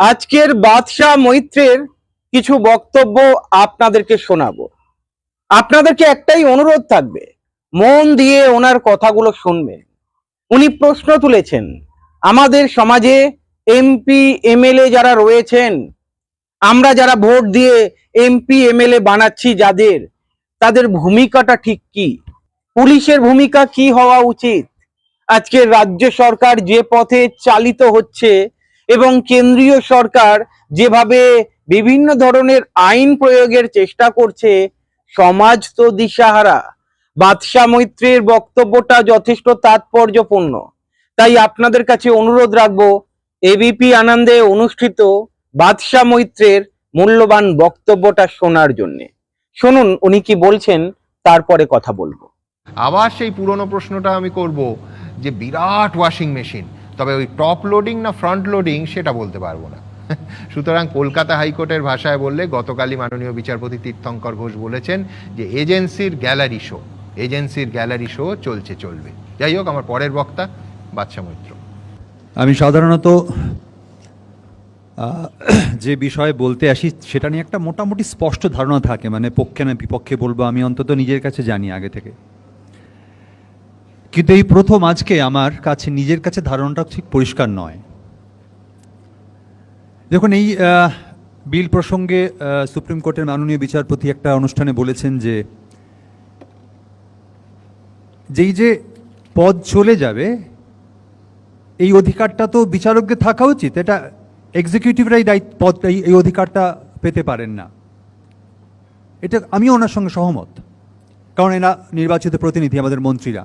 আজকের বাদশাহ মৈত্রের কিছু বক্তব্য আপনাদেরকে শোনাবো। আপনাদেরকে একটাই অনুরোধ থাকবে, মন দিয়ে ওনার কথাগুলো শুনবেন। উনি প্রশ্ন তুলেছেন, আমাদের সমাজে এমপি, এমএলএ যারা রয়েছেন, আমরা যারা ভোট দিয়ে এমপি, এমএলএ বানাচ্ছি যাদের, তাদের ভূমিকাটা ঠিক কি? পুলিশের ভূমিকা কি হওয়া উচিত? আজকে রাজ্য সরকার যে পথে চালিত হচ্ছে এবং কেন্দ্রীয় সরকার যেভাবে বিভিন্ন ধরনের আইন প্রয়োগের চেষ্টা করছে, সমাজ তো দিশাহারা। বাদশাহ মৈত্রের বক্তব্যটা যথেষ্ট তাৎপর্যপূর্ণ। তাই আপনাদের কাছে অনুরোধ রাখব এবিপি আনন্দে অনুষ্ঠিত বাদশাহ মৈত্রের মূল্যবান বক্তব্যটা শোনার জন্যে। শুনুন, উনি কি বলছেন, তারপরে কথা বলব। আবার সেই পুরনো প্রশ্নটা আমি করব যে বিরাট ওয়াশিং মেশিন। তবে ওই টপ লোডিং না ফ্রন্ট লোডিং সেটা বলতে পারব না। সুতরাং কলকাতা হাইকোর্টের ভাষায় বললে গতকালই মাননীয় বিচারপতি তীর্থঙ্কর ঘোষ বলেছেন যে এজেন্সির গ্যালারি শো এজেন্সির গ্যালারি শো চলছে, চলবে। যাই হোক, আমার পরের বক্তা বাচ্চা মৈত্র। আমি সাধারণত যে বিষয়ে বলতে আসি সেটা নিয়ে একটা মোটামুটি স্পষ্ট ধারণা থাকে। মানে পক্ষে না বিপক্ষে বলব আমি, অন্তত নিজের কাছে জানি আগে থেকে। কিন্তু এই প্রথম আজকে আমার কাছে, নিজের কাছে ধারণাটা ঠিক পরিষ্কার নয়। দেখুন, এই বিল প্রসঙ্গে সুপ্রিম কোর্টের মাননীয় বিচারপতি একটা অনুষ্ঠানে বলেছেন যে, যেই যে পদ চলে যাবে, এই অধিকারটা তো বিচারকদের থাকা উচিত। এটা এক্সিকিউটিভরাই দায়িত্ব, পদ এই অধিকারটা পেতে পারেন না। এটা আমিও ওনার সঙ্গে সহমত। কারণ এরা নির্বাচিত প্রতিনিধি, আমাদের মন্ত্রীরা।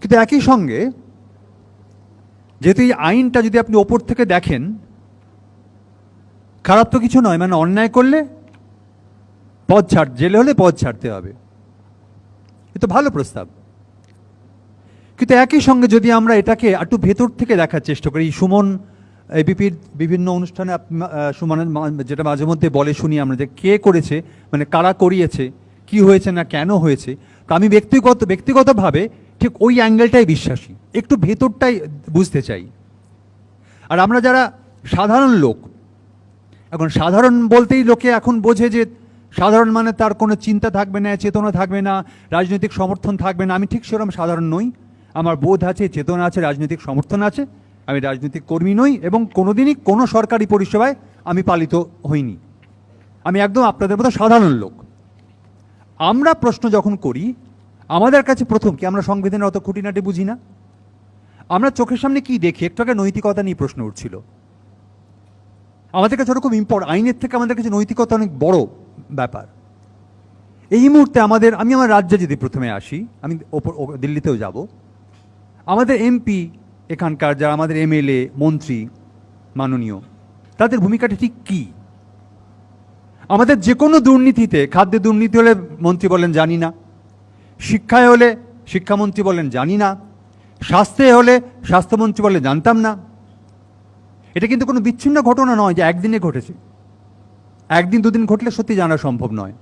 কিন্তু একই সঙ্গে যেহেতু এই আইনটা যদি আপনি ওপর থেকে দেখেন, খারাপ তো কিছু নয় মানে অন্যায় করলে পদ ছাড়, জেলে হলে পদ ছাড়তে হবে। এ তো ভালো প্রস্তাব। কিন্তু একই সঙ্গে যদি আমরা এটাকে একটু ভেতর থেকে দেখার চেষ্টা করি সুমন এবিপির বিভিন্ন অনুষ্ঠানে সুমনের যেটা মাঝে মধ্যে বলে শুনি আমরা যে কে করেছে মানে কারা করিয়েছে, কি হয়েছে না কেন হয়েছে, তো আমি ব্যক্তিগত, ব্যক্তিগতভাবে ঠিক ওই অ্যাঙ্গেলটাই বিশ্বাসী। একটু ভেতরটাই বুঝতে চাই। আর আমরা যারা সাধারণ লোক, এখন সাধারণ বলতেই লোকে এখন বোঝে যে সাধারণ মানে তার কোনো চিন্তা থাকবে না, চেতনা থাকবে না, রাজনৈতিক সমর্থন থাকবে না। আমি ঠিক সেরকম সাধারণ নই। আমার বোধ আছে, চেতনা আছে, রাজনৈতিক সমর্থন আছে। আমি রাজনৈতিক কর্মী নই এবং কোনোদিনই কোনো সরকারি পরিষেবায় আমি পালিত হইনি। আমি একদম আপনাদের মতো সাধারণ লোক। আমরা প্রশ্ন যখন করি আমাদের কাছে প্রথম কি আমরা সংবিধানের অত খুঁটিনাটি বুঝি না? আমরা চোখের সামনে কি দেখি? একটু আগে নৈতিকতা নিয়ে প্রশ্ন উঠছিল। আমাদের কাছে ওরকম ইম্পর্ট আইনের থেকে আমাদের কাছে নৈতিকতা অনেক বড় ব্যাপার। এই মুহূর্তে আমাদের, আমি আমার রাজ্যে যদি প্রথমে আসি, আমি ওপর দিল্লিতেও যাব। আমাদের এমপি এখানকার যারা আমাদের এমএলএ মন্ত্রী, মাননীয়, তাদের ভূমিকাটা ঠিক কী? আমাদের যে কোনো দুর্নীতিতে, খাদ্যে দুর্নীতি হলে মন্ত্রী বলেন জানি না। শিক্ষায় হলে শিক্ষামন্ত্রী বলেন, জানি না। স্বাস্থ্যে হলে স্বাস্থ্যমন্ত্রী বলে, জানতাম না। এটা কিন্তু কোনো বিচ্ছিন্ন ঘটনা নয় যে একদিনে ঘটেছে। একদিন দুদিন ঘটলে সত্যি জানা সম্ভব নয়।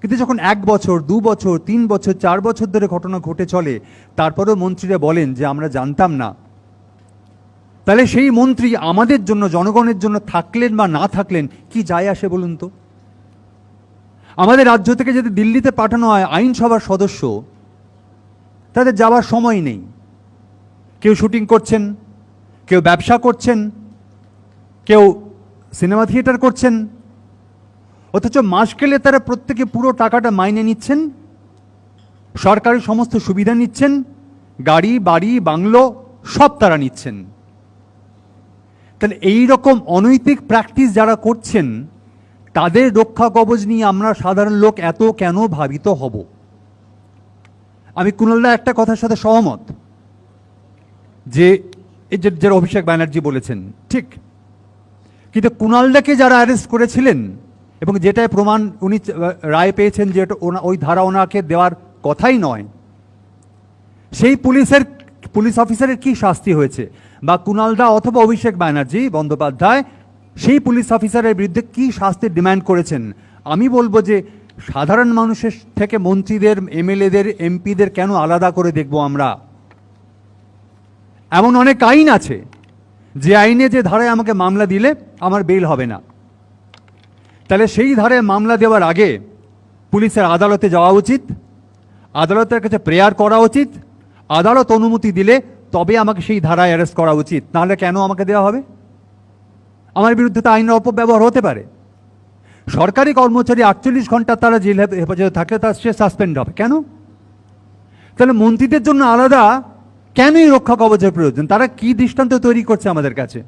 কিন্তু যখন এক বছর, দু বছর, তিন বছর, চার বছর ধরে ঘটনা ঘটে চলে, তারপরেও মন্ত্রীরা বলেন যে, আমরা জানতাম না। তাহলে সেই মন্ত্রী আমাদের জন্য, জনগণের জন্য থাকলেন বা না থাকলেন, কি যায় আসে বলুন তো? আমাদের রাজ্য থেকে যদি দিল্লিতে পাঠানো হয় আইনসভার সদস্য তাদের যাওয়ার সময় নেই। কেউ শুটিং করছেন, কেউ ব্যবসা করছেন, কেউ সিনেমা থিয়েটার করছেন, অথচ মাস গেলে তারা প্রত্যেকে পুরো টাকাটা মাইনে নিচ্ছেন, সরকারি সমস্ত সুবিধা নিচ্ছেন, গাড়ি, বাড়ি, বাংলো সব তারা নিচ্ছেন। তাহলে এই রকম অনৈতিক প্র্যাকটিস যারা করছেন তাদের রক্ষা কবচ নিয়ে আমরা সাধারণ লোক এত কেন ভাবিত হব? আমি কুণালদা একটা কথার সাথে সহমত। যে যারা অভিষেক ব্যানার্জি বলেছেন, ঠিক। কিন্তু কুণালদাকে যারা অ্যারেস্ট করেছিলেন এবং যেটায় প্রমাণ উনি রায় পেয়েছেন যে ওই ধারা ওনাকে দেওয়ার কথাই নয়, সেই পুলিশের, পুলিশ অফিসারের কি শাস্তি হয়েছে? বা কুণালদা অথবা অভিষেক ব্যানার্জি বন্দ্যোপাধ্যায় সেই পুলিশ অফিসারের বিরুদ্ধে কি শাস্তির ডিমান্ড করেছেন? আমি বলব যে, সাধারণ মানুষের থেকে মন্ত্রীদের, এমএলএদের, এমপিদের কেন আলাদা করে দেখব আমরা? এমন অনেক আইন আছে, যে আইনে যে ধারায় আমাকে মামলা দিলে আমার বেল হবে না। তাহলে সেই ধারায় মামলা দেওয়ার আগে পুলিশের আদালতে যাওয়া উচিত, আদালতের কাছে প্রেয়ার করা উচিত, আদালত অনুমতি দিলে তবে আমাকে সেই ধারায় অ্যারেস্ট করা উচিত। নাহলে কেন আমাকে দেওয়া হবে? আমার বিরুদ্ধে তো আইনের অপব্যবহার হতে পারে। সরকারি কর্মচারী আটচল্লিশ ঘণ্টা তারা জেল হেফ- হেফাজতে থাকলে তার সে সাসপেন্ড হবে। কেন? তাহলে মন্ত্রীদের জন্য আলাদা কেনই রক্ষা কবচের প্রয়োজন? তারা কি দৃষ্টান্ত তৈরি করছে আমাদের কাছে?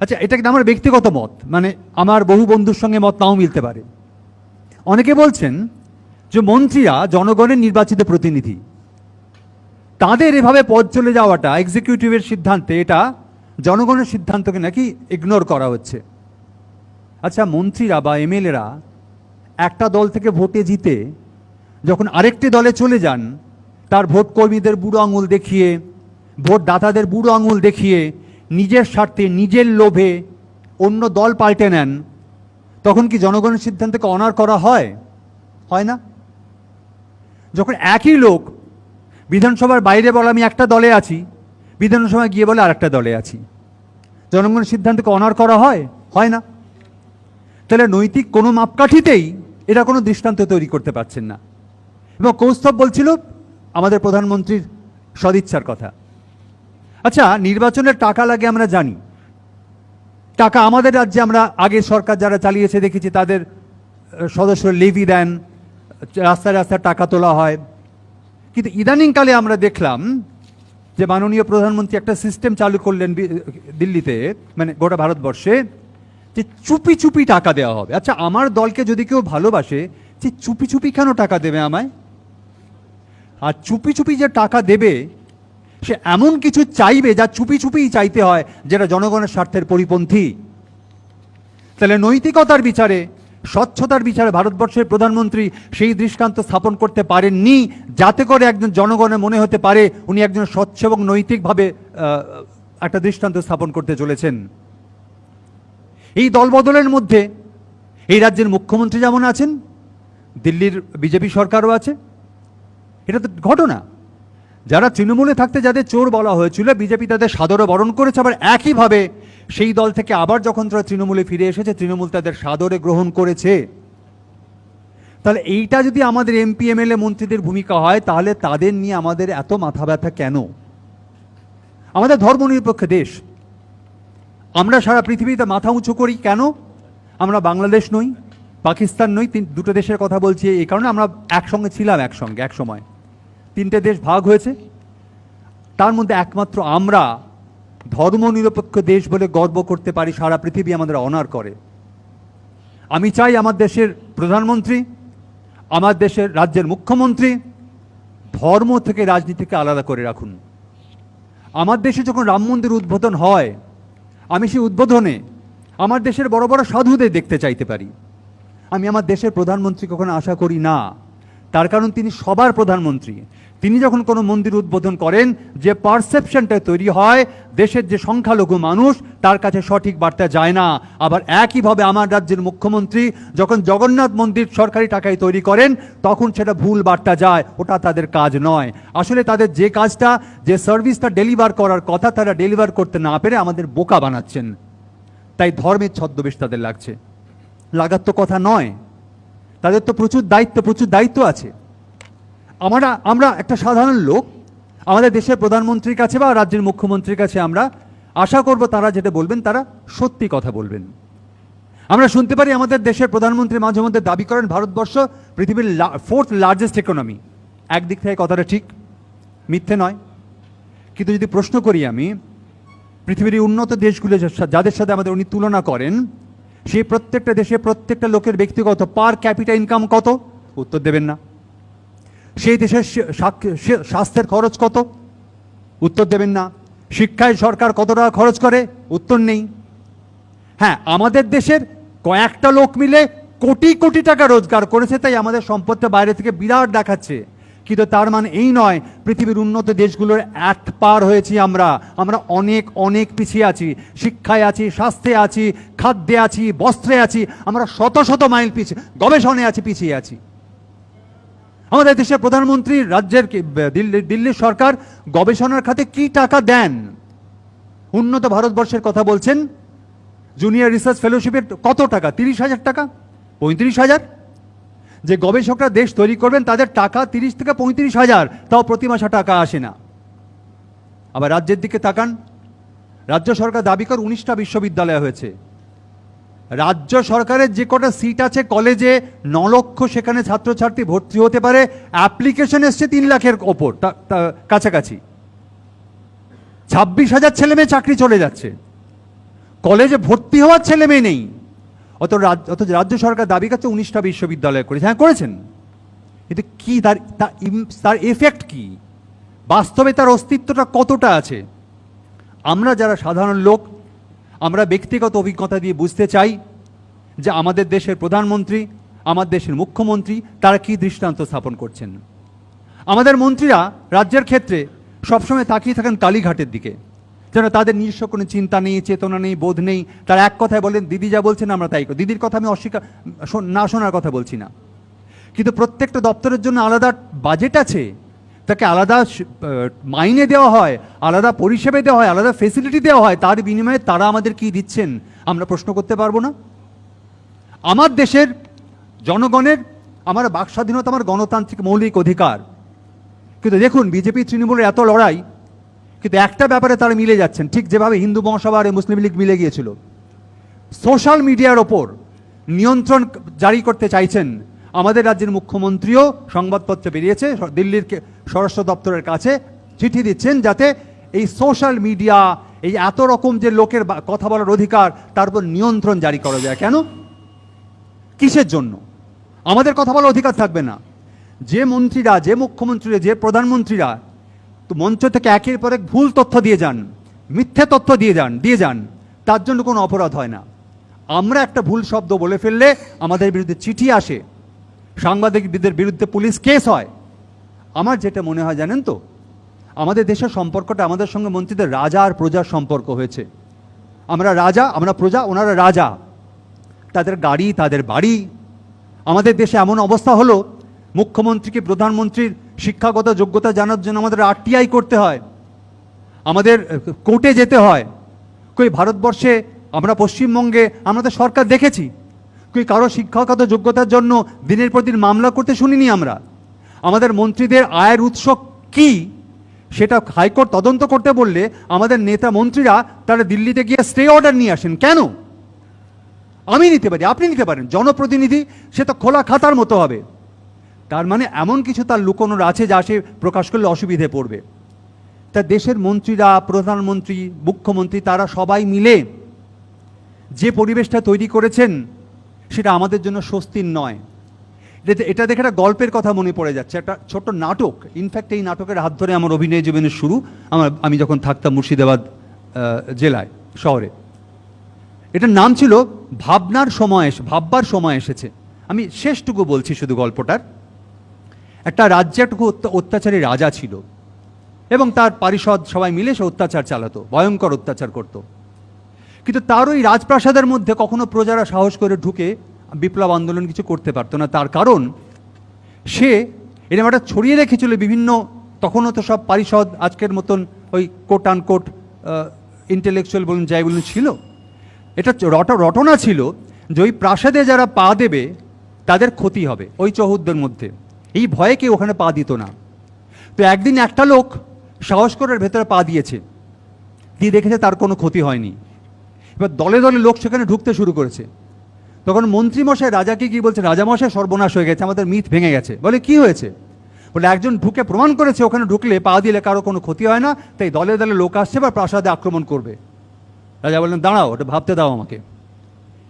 আচ্ছা এটা কিন্তু আমার ব্যক্তিগত মত। মানে আমার বহু বন্ধুর সঙ্গে মত নাও মিলতে পারে। অনেকে বলছেন যে মন্ত্রীরা জনগণের নির্বাচিত প্রতিনিধি। তাদের এভাবে পদ চলে যাওয়াটা এক্সিকিউটিভের সিদ্ধান্তে এটা জনগণের সিদ্ধান্তকে নাকি ইগনোর করা হচ্ছে। আচ্ছা মন্ত্রীরা বা এমএলএরা একটা দল থেকে ভোটে জিতে যখন আরেকটি দলে চলে যান, তার ভোট কর্মীদের বুড়ো আঙুল দেখিয়ে, ভোট দাতাদের বুড়ো আঙুল দেখিয়ে, নিজের স্বার্থে, নিজের লোভে অন্য দল পাল্টে নেন, তখন কি জনগণের সিদ্ধান্তকে অনার করা হয়? হয় না। যখন একই লোক বিধানসভার বাইরে বলে, আমি একটা দলে আছি বিধানসভায় গিয়ে বলে আরেকটা দলে আছি। জনগণের সিদ্ধান্তকে অনার করা হয়? হয় না। তাহলে নৈতিক কোনো মাপকাঠিতেই এটা কোনো দৃষ্টান্ত তৈরি করতে পারছেন না। এবং কৌস্তব বলছিল, আমাদের প্রধানমন্ত্রীর সদিচ্ছার কথা। আচ্ছা নির্বাচনের টাকা লাগে আমরা জানি। টাকা আমাদের রাজ্যে আমরা আগের সরকার যারা চালিয়েছে দেখেছি, তাদের সদস্য লেভি দেন, রাস্তায় রাস্তায় টাকা তোলা হয়। কিন্তু ইদানিংকালে আমরা দেখলাম যে মাননীয় প্রধানমন্ত্রী একটা সিস্টেম চালু করলেন দিল্লিতে মানে গোটা ভারতবর্ষে, যে চুপি চুপি টাকা দেওয়া হবে। আচ্ছা আমার দলকে যদি কেউ ভালোবাসে, যে চুপি চুপি কেন টাকা দেবে আমায়? আর চুপি চুপি যে টাকা দেবে, সে এমন কিছু চাইবে যা চুপি চুপিই চাইতে হয়, যেটা জনগণের স্বার্থের পরিপন্থী। তাহলে নৈতিকতার বিচারে স্বচ্ছতার বিচারে ভারতবর্ষের প্রধানমন্ত্রী সেই দৃষ্টান্ত স্থাপন করতে পারেননি, যাতে করে একজন জনগণের মনে হতে পারে উনি একজন স্বচ্ছ এবং নৈতিকভাবে একটা দৃষ্টান্ত স্থাপন করতে চলেছেন। এই দলবদলের মধ্যে এই রাজ্যের মুখ্যমন্ত্রী যেমন আছেন, দিল্লির বিজেপি সরকারও আছে। এটা তো ঘটনা। যারা তৃণমূলে থাকতে যাদের চোর বলা হয়েছিল, বিজেপি তাদের সাদরে বরণ করেছে, আবার একইভাবে সেই দল থেকে আবার যখন তারা তৃণমূলে ফিরে এসেছে, তৃণমূল তাদের সাদরে গ্রহণ করেছে। তাহলে এইটা যদি আমাদের এমপি, এমএলএ মন্ত্রীদের ভূমিকা হয়, তাহলে তাদের নিয়ে আমাদের এত মাথা ব্যথা কেন? আমাদের ধর্মনিরপেক্ষ দেশ। আমরা সারা পৃথিবীতে মাথা উঁচু করি কেন? আমরা বাংলাদেশ নই, পাকিস্তান নই দুটো দেশের কথা বলছি এই কারণে আমরা একসঙ্গে ছিলাম একসঙ্গে এক সময় তিনটে দেশ ভাগ হয়েছে। তার মধ্যে একমাত্র আমরা ধর্মনিরপেক্ষ দেশ বলে গর্ব করতে পারি, সারা পৃথিবী আমাদের অনার করে। আমি চাই আমার দেশের প্রধানমন্ত্রী, আমার দেশের রাজ্যের মুখ্যমন্ত্রী ধর্ম থেকে রাজনীতিকে আলাদা করে রাখুন। আমার দেশে যখন রাম মন্দির উদ্বোধন হয়, আমি সেই উদ্বোধনে আমার দেশের বড় বড় সাধুদের দেখতে চাইতে পারি। আমি আমার দেশের প্রধানমন্ত্রী কখনো আশা করি না। তার কারণ তিনি সবার প্রধানমন্ত্রী। তিনি যখন কোনো মন্দির উদ্বোধন করেন, যে পারসেপশনটা তৈরি হয়, দেশের যে সংখ্যালঘু মানুষ, তার কাছে সঠিক বার্তা যায় না। আবার একইভাবে আমার রাজ্যের মুখ্যমন্ত্রী যখন জগন্নাথ মন্দির সরকারি টাকায় তৈরি করেন, তখন সেটা ভুল বার্তা যায়। ওটা তাদের কাজ নয়। আসলে তাদের যে কাজটা, যে সার্ভিসটা ডেলিভার করার কথা তারা ডেলিভার করতে না পেরে আমাদের বোকা বানাচ্ছেন। তাই ধর্মের ছদ্মবেশ তাদের লাগছে। লাগার তো কথা নয়। তাদের তো প্রচুর দায়িত্ব প্রচুর দায়িত্ব আছে। আমরা আমরা একটা সাধারণ লোক, আমাদের দেশের প্রধানমন্ত্রীর কাছে বা রাজ্যের মুখ্যমন্ত্রীর কাছে আমরা আশা করব তারা যেটা বলবেন, তারা সত্যি কথা বলবেন। আমরা শুনতে পারি আমাদের দেশের প্রধানমন্ত্রী মাঝে মধ্যে দাবি করেন ভারতবর্ষ পৃথিবীর ফোর্থ লার্জেস্ট ইকোনমি একদিক থেকে কথাটা ঠিক, মিথ্যে নয়। কিন্তু যদি প্রশ্ন করি আমি, পৃথিবীর উন্নত দেশগুলো যাদের সাথে আমাদের উনি তুলনা করেন, সেই প্রত্যেকটা দেশে প্রত্যেকটা লোকের ব্যক্তিগত পার ক্যাপিটা ইনকাম কত? উত্তর দেবেন না। সেই দেশের স্বাস্থ্যের খরচ কত? উত্তর দেবেন না। শিক্ষায় সরকার কত টাকা খরচ করে? উত্তর নেই। হ্যাঁ আমাদের দেশের কয়েকটা লোক মিলে কোটি কোটি টাকা রোজগার করেছে, তাই আমাদের সম্পদটা বাইরে থেকে বিরাট দেখাচ্ছে। কিন্তু তার মানে এই নয়, পৃথিবীর উন্নত দেশগুলোর এক পার হয়েছি আমরা। আমরা অনেক অনেক পিছিয়ে আছি। শিক্ষায় আছি, স্বাস্থ্যে আছি, খাদ্যে আছি, বস্ত্রে আছি। আমরা শত শত মাইল পিছিয়ে গবেষণায় আছি, পিছিয়ে আছি। আমাদের দেশের প্রধানমন্ত্রী, রাজ্যের দিল্লি দিল্লির সরকার গবেষণার খাতে কি টাকা দেন? উন্নত ভারতবর্ষের কথা বলছেন জুনিয়র রিসার্চ ফেলোশিপের কত টাকা? তিরিশ হাজার টাকা? পঁয়ত্রিশ হাজার? যে গবেষকরা দেশ তৈরি করবেন, তাদের টাকা তিরিশ থেকে পঁয়ত্রিশ হাজার, তাও প্রতি মাসে টাকা আসে না। আবার রাজ্যের দিকে তাকান, রাজ্য সরকার দাবি কর উনিশটা বিশ্ববিদ্যালয় হয়েছে। রাজ্য সরকারের যে কটা সিট আছে কলেজে, ন লক্ষ সেখানে ছাত্রছাত্রী ভর্তি হতে পারে। অ্যাপ্লিকেশন এসছে তিন লাখের ওপর কাছাকাছি। ছাব্বিশ হাজার ছেলে মেয়ে চাকরি চলে যাচ্ছে। কলেজে ভর্তি হওয়ার ছেলে মেয়ে নেই। অত অথচ রাজ্য সরকার দাবি করছে উনিশটা বিশ্ববিদ্যালয় করেছে। হ্যাঁ করেছেন। কিন্তু কি তার তার এফেক্ট কি? বাস্তবে তার অস্তিত্বটা কতটা আছে? আমরা যারা সাধারণ লোক আমরা ব্যক্তিগত অভিজ্ঞতা দিয়ে বুঝতে চাই যে আমাদের দেশের প্রধানমন্ত্রী, আমার দেশের মুখ্যমন্ত্রী, তারা কি দৃষ্টান্ত স্থাপন করছেন? আমাদের মন্ত্রীরা রাজ্যের ক্ষেত্রে সবসময় তাকিয়ে থাকেন কালীঘাটের দিকে। যেন তাদের নিজস্ব কোনো চিন্তা নেই, চেতনা নেই, বোধ নেই। তারা এক কথায় বলেন, দিদি যা বলছেন আমরা তাই দিদির কথা আমি অস্বীকার না শোনার কথা বলছি না। কিন্তু প্রত্যেকটা দপ্তরের জন্য আলাদা বাজেট আছে। তাকে আলাদা মাইনে দেওয়া হয়, আলাদা পরিষেবা দেওয়া হয়, আলাদা ফেসিলিটি দেওয়া হয়, তার বিনিময়ে তারা আমাদের কি দিচ্ছেন আমরা প্রশ্ন করতে পারব না। আমার দেশের জনগণের, আমার বাক স্বাধীনতা, আমার গণতান্ত্রিক মৌলিক অধিকার। কিন্তু দেখুন, বিজেপি তৃণমূলের এত লড়াই, কিন্তু একটা ব্যাপারে তারা মিলে যাচ্ছেন। ঠিক যেভাবে হিন্দু মহাসভা আর মুসলিম লীগ মিলে গিয়েছিল। সোশ্যাল মিডিয়ার ওপর নিয়ন্ত্রণ জারি করতে চাইছেন আমাদের রাজ্যের মুখ্যমন্ত্রীও সংবাদপত্রে বেরিয়েছে, দিল্লির স্বরাষ্ট্র দপ্তরের কাছে চিঠি দিচ্ছেন যাতে এই সোশ্যাল মিডিয়া, এই এত রকম যে লোকের কথা বলার অধিকার, তার উপর নিয়ন্ত্রণ জারি করা যায়। কেন? কিসের জন্য? আমাদের কথা বলার অধিকার থাকবে না। যে মন্ত্রীরা, যে মুখ্যমন্ত্রীরা, যে প্রধানমন্ত্রীরা তো মঞ্চ থেকে একের পর এক ভুল তথ্য দিয়ে যান, মিথ্যে তথ্য দিয়ে যান দিয়ে যান, তার জন্য কোনো অপরাধ হয় না। আমরা একটা ভুল শব্দ বলে ফেললে আমাদের বিরুদ্ধে চিঠি আসে সাংবাদিকদের বিরুদ্ধে পুলিশ কেস হয়। আমার যেটা মনে হয় জানেন তো, আমাদের দেশের সম্পর্কটা আমাদের সঙ্গে মন্ত্রীদের রাজা আর প্রজার সম্পর্ক হয়েছে। আমরা রাজা, আমরা প্রজা, ওনারা রাজা। তাদের গাড়ি, তাদের বাড়ি। আমাদের দেশে এমন অবস্থা হলো, মুখ্যমন্ত্রীকে প্রধানমন্ত্রীর শিক্ষাগত যোগ্যতা জানার জন্য আমাদের আরটিআই করতে হয়। আমাদের কোর্টে যেতে হয়। কই ভারতবর্ষে আমরা পশ্চিমবঙ্গে, আমরা তো সরকার দেখেছি। কারও শিক্ষাগত যোগ্যতার জন্য দিনের পর দিন মামলা করতে শুনিনি আমরা? আমাদের মন্ত্রীদের আয়ের উৎস কি? সেটা হাইকোর্ট তদন্ত করতে বললে আমাদের নেতা মন্ত্রীরা তারা দিল্লিতে গিয়ে স্টে অর্ডার নিয়ে আসেন। কেন? আমি নিতে পারি, আপনি নিতে পারেন। জনপ্রতিনিধি, সে তো খোলা খাতার মতো হবে। তার মানে এমন কিছু তার লুকোনোর আছে যা সে প্রকাশ করলে অসুবিধে পড়বে। তা দেশের মন্ত্রীরা, প্রধানমন্ত্রী, মুখ্যমন্ত্রী, তারা সবাই মিলে যে পরিবেশটা তৈরি করেছেন সেটা আমাদের জন্য স্বস্তির নয়। এটা- দেখে একটা গল্পের কথা মনে পড়ে যাচ্ছে। একটা ছোট্ট নাটক। ইনফ্যাক্ট এই নাটকের হাত ধরে আমার অভিনয় জীবনের শুরু। আমার আমি যখন থাকতাম মুর্শিদাবাদ জেলায়, শহরে। এটার নাম ছিল, ভাবনার সময় ভাববার সময় এসেছে। আমি শেষটুকু বলছি শুধু গল্পটার। একটা রাজ্যে অত্যাচারী রাজা ছিল। এবং তার পারিষদ সবাই মিলে সে অত্যাচার চালাতো, ভয়ঙ্কর অত্যাচার করত। কিন্তু তার ওই রাজপ্রাসাদের মধ্যে কখনো প্রজারা সাহস করে ঢুকে বিপ্লব আন্দোলন কিছু করতে পারতো না। তার কারণ, সে এরকম একটা ছড়িয়ে রেখেছিল বিভিন্ন, তখনও তো সব পারিষদ আজকের মতন ওই কোট আন কোট ইন্টেলেকচুয়াল বলুন, যাই বলুন, ছিল। এটা রট, রটনা ছিল যে ওই প্রাসাদে যারা পা দেবে, তাদের ক্ষতি হবে ওই চৌহদ্দের মধ্যে। এই ভয়ে কেউ ওখানে পা দিত না। তো একদিন একটা লোক সাহস করে ওর ভেতরে পা দিয়েছে। দিয়ে দেখেছে তার কোনো ক্ষতি হয়নি। এবার দলে দলে লোক সেখানে ঢুকতে শুরু করেছে। তখন মন্ত্রীমশাই রাজাকে কি বলছে রাজামশাই, সর্বনাশ হয়ে গেছে, আমাদের মিথ ভেঙে গেছে। বলে, কি হয়েছে? বলে, একজন ঢুকে প্রমাণ করেছে, ওখানে ঢুকলে পা দিলে কারও কোনো ক্ষতি হয় না, তাই দলে দলে লোক আসছে বা প্রাসাদে আক্রমণ করবে। রাজা বললেন, দাঁড়াও, ওটা ভাবতে দাও আমাকে।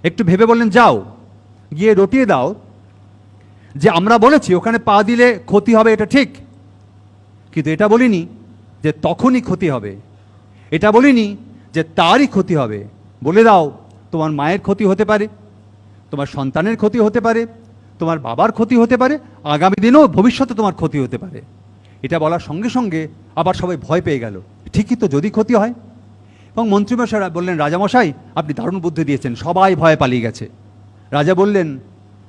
একটু ভেবে বললেন, যাও, গিয়ে রটিয়ে দাও, যে আমরা বলেছি, ওখানে পা দিলে ক্ষতি হবে, এটা ঠিক। কিন্তু এটা বলিনি, যে তখনই ক্ষতি হবে। এটা বলিনি, যে তারই ক্ষতি হবে। বলে দাও, তোমার মায়ের ক্ষতি হতে পারে, তোমার সন্তানের ক্ষতি হতে পারে, তোমার বাবার ক্ষতি হতে পারে, আগামী দিনেও ভবিষ্যতে তোমার ক্ষতি হতে পারে। এটা বলার সঙ্গে সঙ্গে আবার সবাই ভয় পেয়ে গেল। ঠিকই তো যদি ক্ষতি হয়। এবং মন্ত্রীমশাইরা বললেন, রাজামশাই, আপনি দারুণ বুদ্ধি দিয়েছেন, সবাই ভয়ে পালিয়ে গেছে। রাজা বললেন,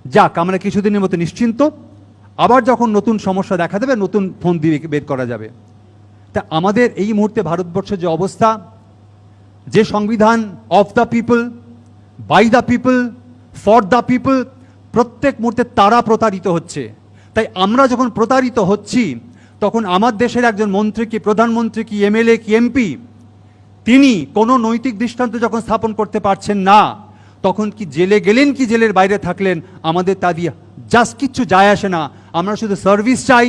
যাক, আমরা কিছুদিনের মতো নিশ্চিন্ত। আবার যখন নতুন সমস্যা দেখা দেবে, নতুন ফোন দিয়ে বের করা যাবে। তা আমাদের এই মুহূর্তে ভারতবর্ষের যে অবস্থা যে সংবিধান of the people by the people for the people প্রত্যেক মুহূর্তে তারা প্রতারিত হচ্ছে। তাই আমরা যখন প্রতারিত হচ্ছি, তখন আমার দেশের একজন মন্ত্রী কি, প্রধানমন্ত্রী কি, এমএলএ কি, এমপি, তিনি কোনো নৈতিক দৃষ্টান্ত যখন স্থাপন করতে পারছেন না, তখন কি জেলে গেলেন কি জেলের বাইরে থাকলেন, আমাদের তা দিয়ে জাস্ট কিচ্ছু যায় আসে না। আমরা শুধু সার্ভিস চাই,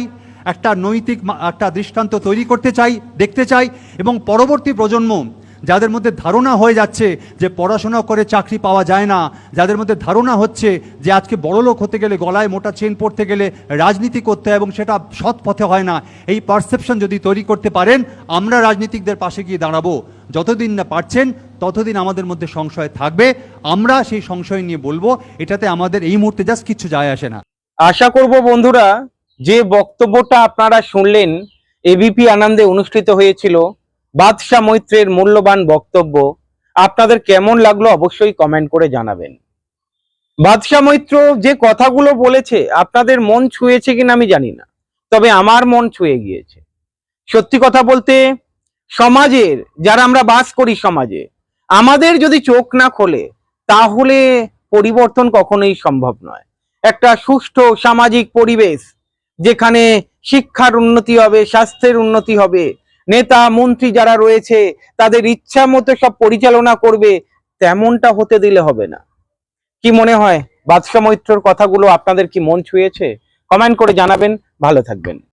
একটা নৈতিক একটা দৃষ্টান্ত তৈরি করতে চাই, দেখতে চাই, এবং পরবর্তী প্রজন্ম যাদের মধ্যে ধারণা হয়ে যাচ্ছে যে পড়াশোনা করে চাকরি পাওয়া যায় না, যাদের মধ্যে ধারণা হচ্ছে যে আজকে বড়লোক হতে গেলে গলায় মোটা চেন পড়তে গেলে রাজনীতি করতে হয় এবং সেটা সৎ পথে হয় না, এই পারসেপশন যদি তৈরি করতে পারেন, আমরা রাজনীতিকদের পাশে গিয়ে দাঁড়াবো। যতদিন না পারছেন, ততদিন আমাদের মধ্যে সংশয় থাকবে। আমরা সেই সংশয় নিয়ে বলব, এটাতে আমাদের এই মুহূর্তে জাস্ট কিচ্ছু যায় আসে না। আশা করব বন্ধুরা, যে বক্তব্যটা আপনারা শুনলেন এবিপি আনন্দে অনুষ্ঠিত হয়েছিল বাদশাহ মৈত্রের মূল্যবান বক্তব্য আপনাদের কেমন লাগল অবশ্যই কমেন্ট করে জানাবেন। বাদশাহ মৈত্র যে কথাগুলো বলেছে, আপনাদের মন ছুঁয়েছে কিনা আমি জানি না, তবে আমার মন ছুঁয়ে গিয়েছে। সত্যি কথা বলতে, সমাজের, যারা আমরা বাস করি সমাজে, আমাদের যদি চোখ না খোলে, তাহলে পরিবর্তন কখনোই সম্ভব নয়। একটা সুষ্ঠু সামাজিক পরিবেশ, যেখানে শিক্ষার উন্নতি হবে, স্বাস্থ্যের উন্নতি হবে নেতা, মন্ত্রী যারা রয়েছে, তাদের ইচ্ছা মতো সব পরিচালনা করবে, তেমনটা হতে দিলে হবে না। কি মনে হয়? বাদশাহ মৈত্রর কথাগুলো আপনাদের কি মন ছুঁয়েছে? কমেন্ট করে জানাবেন। ভালো থাকবেন।